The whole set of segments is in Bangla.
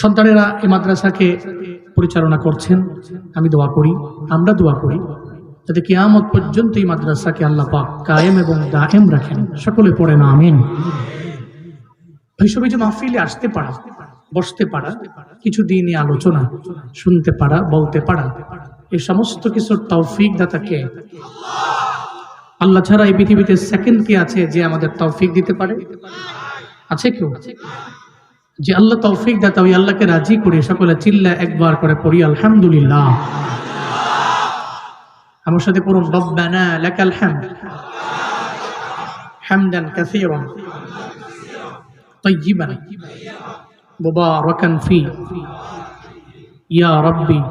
সন্তানেরা এই মাদ্রাসাকে পরিচালনা করছেন, আমি দোয়া করি, আমরা দোয়া করি, যাতে কিয়ামত পর্যন্ত এই মাদ্রাসাকে আল্লাহ পাক কায়েম এবং দায়েম রাখেন। সকলে পড়ে না, আমিন। এই যে মাহফিলে আসতে পারা, বসতে পারা কিছু দিনই আলোচনা, শুনতে পারা, বলতে পারা এই সমস্ত কিছুর তৌফিক দাতাকে আল্লাহ ছাড়া এই পৃথিবীতে সেকেন্ড কে আছে যে আমাদের তৌফিক দিতে পারে। আছে কেউ? যে আল্লাহ তৌফিক দাতা ওই আল্লাহকে রাজি করে সকলে চিল্লা একবার করে পড়ি আলহামদুলিল্লাহ আমার সাথে পড়ুন রব্বানা লাকাল হামদ হামদান কাসীরান طيبا مباركا فيه يا ربي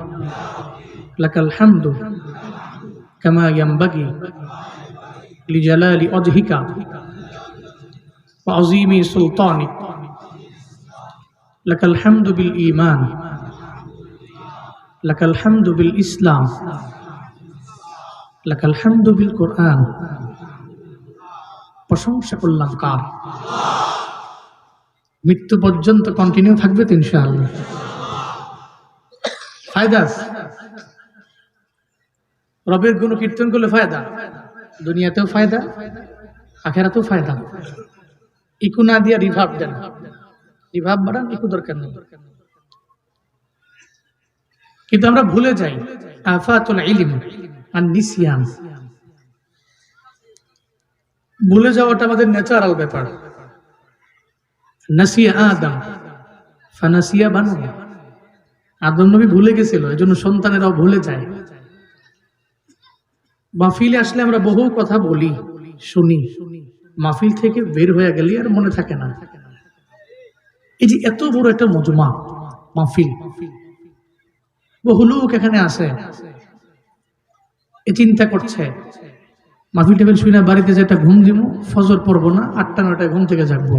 لك الحمد كما ينبغي لجلال وجهك وعظيم سلطانك লাকাল হামদু বিল ইমান লাকাল হামদু বিল ইসলাম, লাকাল হামদু বিল কোরআন। প্রশংসা করলাম কার? মৃত্যু পর্যন্ত কন্টিনিউ থাকবে তো ইনশাআল্লাহ। ফায়দাস। রবের গুণ কীর্তন করলে ফায়দা। দুনিয়াতেও ফায়দা, আখেরাতেও ফায়দা। ইকুনা দিয়া রিভাব দেন। রিভাব বাড়ান ইকু দরকার নেই। কিন্তু আমরা ভুলে যাই, আফাতুল আর নিসিয়ান। ভুলে যাওয়াটা আমাদের ন্যাচারাল ব্যাপার। নাসিয়া আদম, ফানাসিয়া বানু। আদম নবী ভুলে গেছিল এই জন্য সন্তানেরাও ভুলে যায়। মাহফিলে আসলে আমরা বহু কথা বলি, শুনি। মাহফিল থেকে বের হয়ে গেলে আর মনে থাকে না। এই যে এত বড় একটা মজমা, মাহফিল। বহু লোক এখানে আছে এ চিন্তা করছে, মাহফিল টেবিল শুই না, বাড়িতে যেটা ঘুম দিব ফজর পড়ব না, আটটা, নয়টায় ঘুম থেকে জাগবো।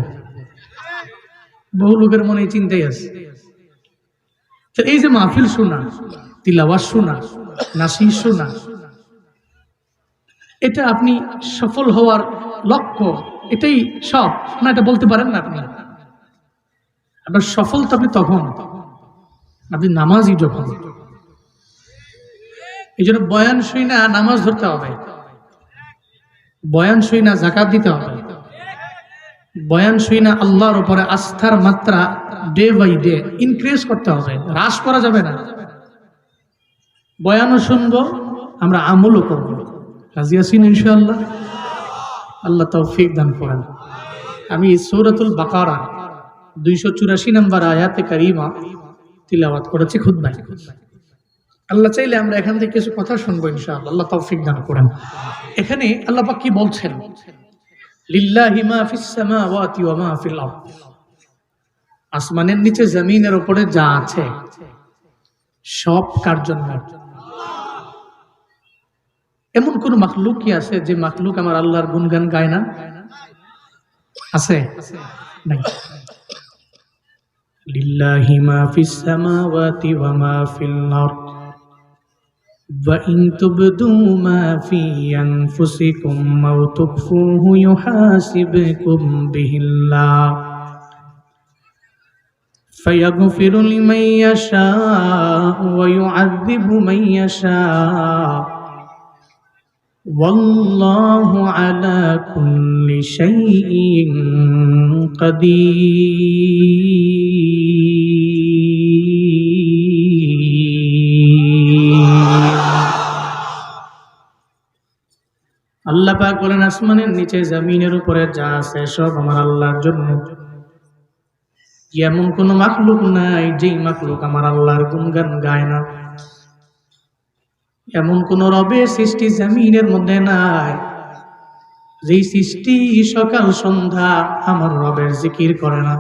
বহু লোকের মনে এই চিন্তাই আছে। এই যে মাহফিল শোনা তিলাওয়াজ শোনা, নাসি শোনা, এটা আপনি সফল হওয়ার লক্ষ্য, এটাই সব। না, এটা বলতে পারেন না আপনি? আপনার সফল তো আপনি তখন, আপনি নামাজই যখন। এই জন্য বয়ান শুই না, নামাজ ধরতে হবে। বয়ান শুই না জাকাত দিতে হবে। বয়ান শুই না, আল্লাহর উপরে আস্থার মাত্রা ডে বাই ডে ইনক্রিজ করতে হবে। হ্রাস করা যাবে না। বয়ানও শুনব, আমরা আমলও করব। রাজি আছেন ইনশাআল্লাহ? আল্লাহ তৌফিক দান করেন। আমি সৌরাতুল বাকারা দুইশো চুরাশি নম্বর আয়াতে কারিমা তিলাওয়াত করেছি খুদ ভাই আল্লাহ চাইলে আমরা এখান থেকে কিছু কথা শুনব ইনশাআল্লাহ। আল্লাহ তৌফিক দান করেন। এখানে আল্লাহ পাক কি বলছেন? আসমানের নিচে জমিনের উপরে যা আছে, সব কার জন্য? এমন কোন মাকলুক কি আছে যে মাখলুক আমার আল্লাহর গুণগান গায় না? আছে? لله ما في السماوات وما في الأرض. وإن تبدوا ما في أنفسكم أو تخفوه يحاسبكم به الله. فيغفر لمن يشاء ويعذب من يشاء. والله على كل شيء قدير. পাক বলেন, আসমানের নিচে জমিনের উপরে যা আছে সব আমার আল্লাহর জন্য। এমন কোন মাখলুক নাই যেই মাখলুক আমার আল্লাহর গুণগান গায় না। এমন কোন রবের সৃষ্টি জমিনের মধ্যে নাই। যেই সৃষ্টি সকাল সন্ধ্যা আমার রবের জিকির করে না।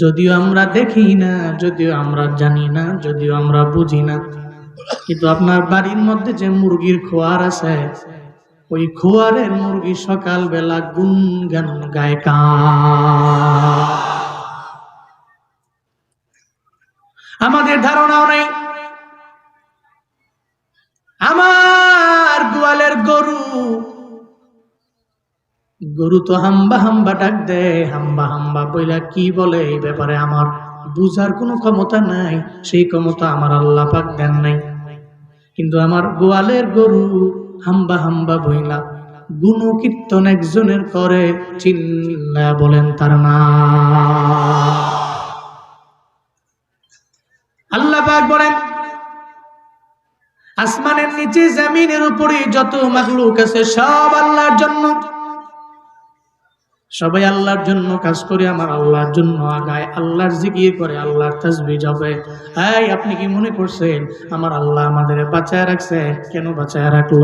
যদিও আমরা দেখি না, যদিও আমরা জানি না, যদিও আমরা বুঝি না। কিন্তু আপনার বাড়ির মধ্যে যে মুরগির খোয়ার আছে ওই খোয়ারের মুরগি সকাল বেলা গুন গান গায় আমাদের ধারণাও নাই। আমার গোয়ালের গরু। গরু তো হাম্বা হাম্বা ডাক দে হাম্বা হাম্বা বইলা কি বলে এই ব্যাপারে আমার বুঝার কোনো ক্ষমতা নাই, সেই ক্ষমতা আমার আল্লাহ পাক দেন নাই। কিন্তু আমার গোয়ালের গরু হাম্বা হাম্বা বইলা গুণ কীর্তন একজনের করে চিল্লা বলেন তার না আল্লাহ বলেন, আসমানের নিচে জমিনের উপরে যত মাখলুক আছে সব আল্লাহর জন্য। সবাই আল্লাহর জন্য কাজ করে, আমার আল্লাহর জন্য আগায়। আল্লাহর জিকির করে, আল্লাহর তাসবি যাবে এই, আপনি কি মনে করছেন, আমার আল্লাহ আমাদের বাঁচায় রাখছে? কেন বাঁচায় রাখল?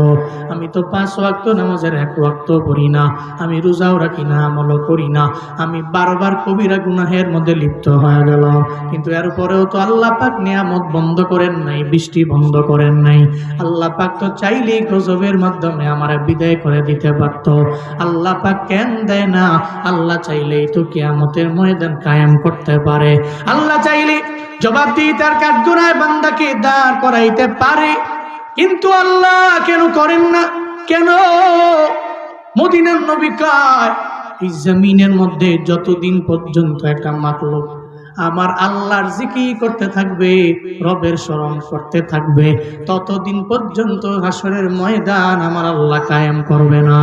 আমি তো পাঁচ ওয়াক্ত নামাজের এক ওয়াক্ত করি না। আমি রোজাও রাখি না, আমলও করি না। আমি বারবার কবিরা গুনাহের মধ্যে লিপ্ত হয়ে গেল কিন্তু এর পরেও তো আল্লাহ পাক নিয়ামত বন্ধ করেন নাই, বৃষ্টি বন্ধ করেন নাই। আল্লাহ পাক তো চাইলেই গজবের মাধ্যমে আমার বিদায় করে দিতে পারত। আল্লাহ পাক কেন দেয় না আল্লাহ চাইলেই তো কিয়ামতের ময়দান কায়েম করতে পারে। আল্লাহ চাইলে জবাব দিয়ে তার কাঠগোড়ায় বান্দাকে দাঁড় করাইতে পারে। কিন্তু আল্লাহ কেন করেন না? কেন? মদিনার নবী কয় এই জমিনের মধ্যে যতদিন পর্যন্ত একটা মাকলুক, আমার আল্লাহর জিকি করতে থাকবে, রবের স্মরণ করতে থাকবে, ততদিন পর্যন্ত হাসরের ময়দান আমার আল্লাহ কায়েম করবে না।